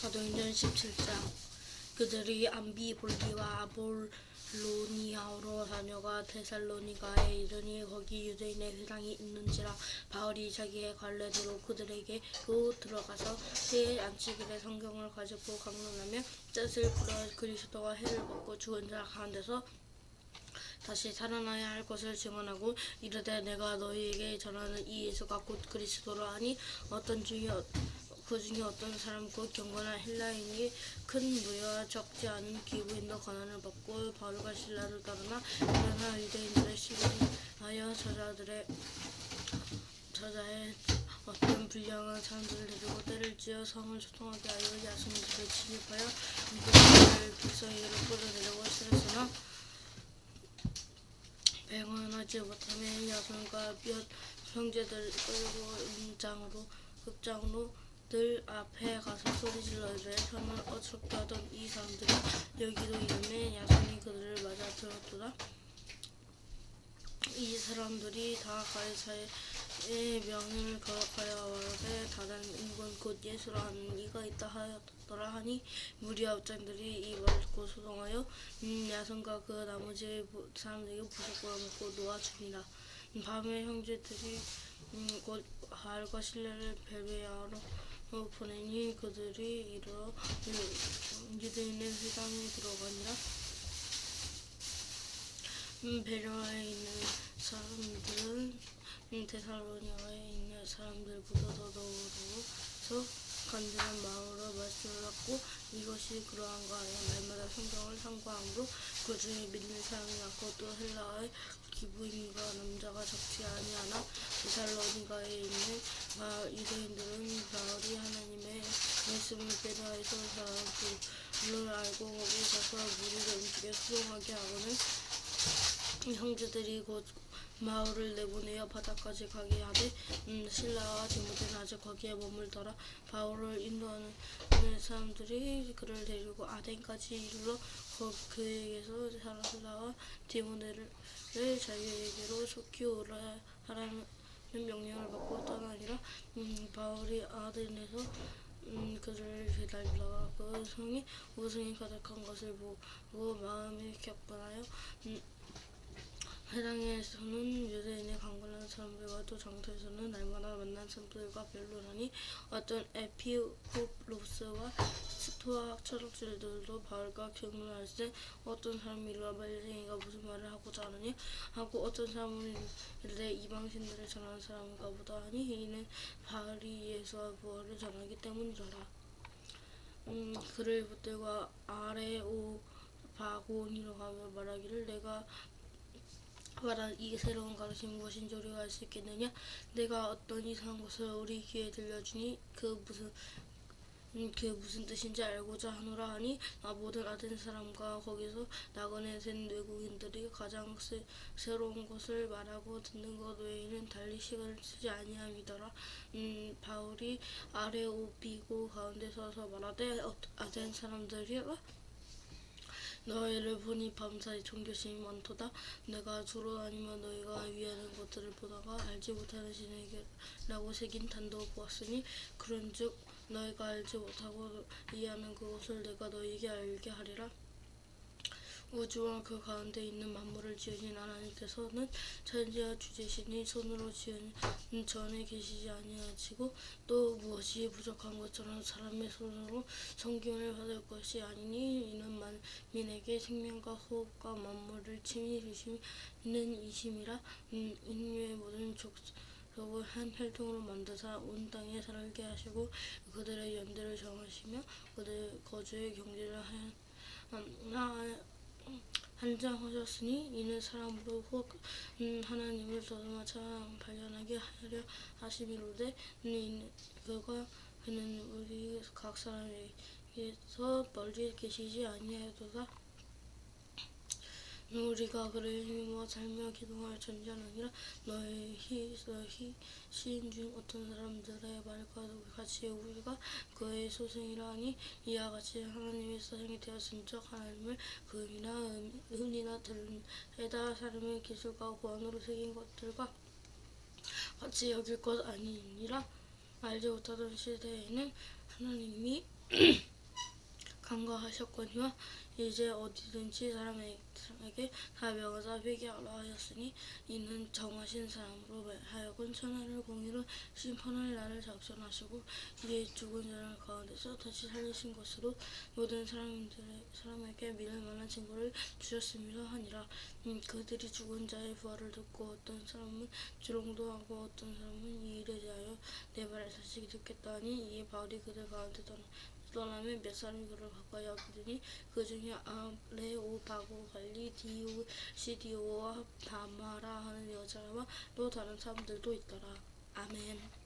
사도행전 17장. 그들이 암비 볼기와 아볼로니아로 다녀가 데살로니가에 이르니 거기 유대인의 회당이 있는지라 바울이 자기의 관례대로 그들에게 로 들어가서 새 안치길에 성경을 가지고 강론하며 뜻을 풀어 그리스도와 해를 받고 죽은 자 가운데서 다시 살아나야 할 것을 증언하고 이르되 내가 너희에게 전하는 이 예수가 곧 그리스도라 하니 어떤 어- 그 중에 어떤 사람 곧 경건한 헬라인이 큰 무리와 적지 않은 기부인도 권한을 받고 바울과 신라를 따르나 그러나 유대인들의 시기하여 저자들의 저자의 어떤 불량한 사람들을 데리고 때를 지어 성을 소통하게 하여 야수님들을 침입하여 유대인들을 불쌍히로 끌어내려고 시렸으나 배관하지 못하면 야손과 몇 형제들 끌고 음장으로 극장으로 들 앞에 가서 소리 질러 이르되 현을 어떻게 하던 이 사람들이 여기도 이름에 야손이 그들을 맞아 들었도다. 이 사람들이 다 가이사의 명을 거역하여 말하되 다른 인권 곧 예수라 하는 이가 있다 하였더라 하니 무리 업장들이 이 말을 듣고 소동하여 음, 야손과 그 나머지 부- 사람들에게 부속과 먹고 놓아줍니다. 밤에 형제들이 음, 곧 바알과 신뢰를 베베야로 어, 보내니 그들이 이르러 음, 유대인의 회당에 들어가니라. 음, 베레아에 있는 사람들은 음, 데살로니아에 있는 사람들보다 더 더러워서 간절한 마음으로 말씀을 받고 이것이 그러한가 하여 날마다 성경을 상고함으로 그 중에 믿는 사람이 많고 또 헬라의 기부인과 남자가 적지 아니하나 데살로니가에 있는 바- 유대인들은 바울이 하나님의 말씀을 베레아에서 사람들을 알고 거기 가서 무리를 움직여 수용하게 하고는 형제들이 곧 마을을 내보내어 바다까지 가게 하되 음, 신라와 디모데는 아직 거기에 머물더라. 바울을 인도하는 사람들이 그를 데리고 아덴까지 이르러 거, 그에게서 신라와 디모데를 자기에게로 속히 오라 하라는 명령을 받고 떠나니라. 음, 바울이 아덴에서 음, 그들을 기다리다가 그 성이 우승이 가득한 것을 보고 마음이 격분하여 음, 해당에서는 유대인의 강건한 사람들과 또 장터에서는 날마다 만난 사람들과 별로라니 어떤 에피호로스와 스토아 철학자들도 바울과 경론할 때 어떤 사람이 이르와 말쟁이가 무슨 말을 하고자 하느냐 하고 어떤 사람은 이르되 이방신들을 전하는 사람인가 보다 하니 이는 바울이 예수와 부활을 전하기 때문이더라 음, 그를 붙들고 아레오 바고니로 가며 말하기를 내가 말한 이 새로운 가르침이 무엇인지 우리가 알 수 있겠느냐? 내가 어떤 이상한 것을 우리 귀에 들려주니 그 무슨 음, 그 무슨 뜻인지 알고자 하노라 하니 아, 모든 아덴 사람과 거기서 나그네 된 외국인들이 가장 새, 새로운 것을 말하고 듣는 것 외에는 달리 시간을 쓰지 아니함이더라. 음, 바울이 아레오비고 가운데 서서 말하되 어, 아덴 사람들이여 너희를 보니 밤사이 종교심이 많도다. 내가 주로 다니며 너희가 위하는 것들을 보다가 알지 못하는 신에게라고 새긴 단도 보았으니 그런즉 너희가 알지 못하고 이해하는 그것을 내가 너희에게 알게 하리라. 우주와 그 가운데 있는 만물을 지으신 하나님께서는 천지와 주제신이 손으로 지은 전에 계시지 아니하시고 또 무엇이 부족한 것처럼 사람의 손으로 성경을 받을 것이 아니니 이는 만민에게 생명과 호흡과 만물을 친히 주시는 이심이라. 음, 인류의 모든 족속을 한 혈통으로 만드사 온 땅에 살게 하시고 그들의 연대를 정하시며 그들 거주의 경제를 하여 음, 하- 한장하셨으니 이는 사람으로 혹 음, 하나님을 더듬어 참 발견하게 하려 하심이로되 음, 그가 그는 우리 각 사람에게서 멀리 계시지 아니하도다 우리가 그를 힘입어 살며 기도할 존재는 아니라 너희 너희 시인 중 어떤 사람들의 말과 같이 우리가 그의 소생이라 하니 이와 같이 하나님의 소생이 되었은즉 하나님을 금이나 음, 은이나 들에다 사람의 기술과 고안으로 새긴 것들과 같이 여길 것 아니니라. 알지 못하던 시대에는 하나님이 하셨거니와 이제 어디든지 사람에게 다 명하사 회개하라 하였으니 이는 정하신 사람으로 하여금 천하를 공의로 심판할 날을 작정하시고 이에 죽은 자를 가운데서 다시 살리신 것으로 모든 사람들의 사람에게 믿을 만한 증거를 주셨음이라 하니라. 음, 그들이 죽은 자의 부활을 듣고 어떤 사람은 주롱도 하고 어떤 사람은 이 일에 대하여 내 말을 다시 듣겠다 하니 이에 바울이 그들 가운데 떠나 떠나면 몇 사람이 그를 가까이 하더니 그 중에 아레오 바고 갈리 디오 시디오와 다마라 하는 여자와 또 다른 사람들도 있더라. 아멘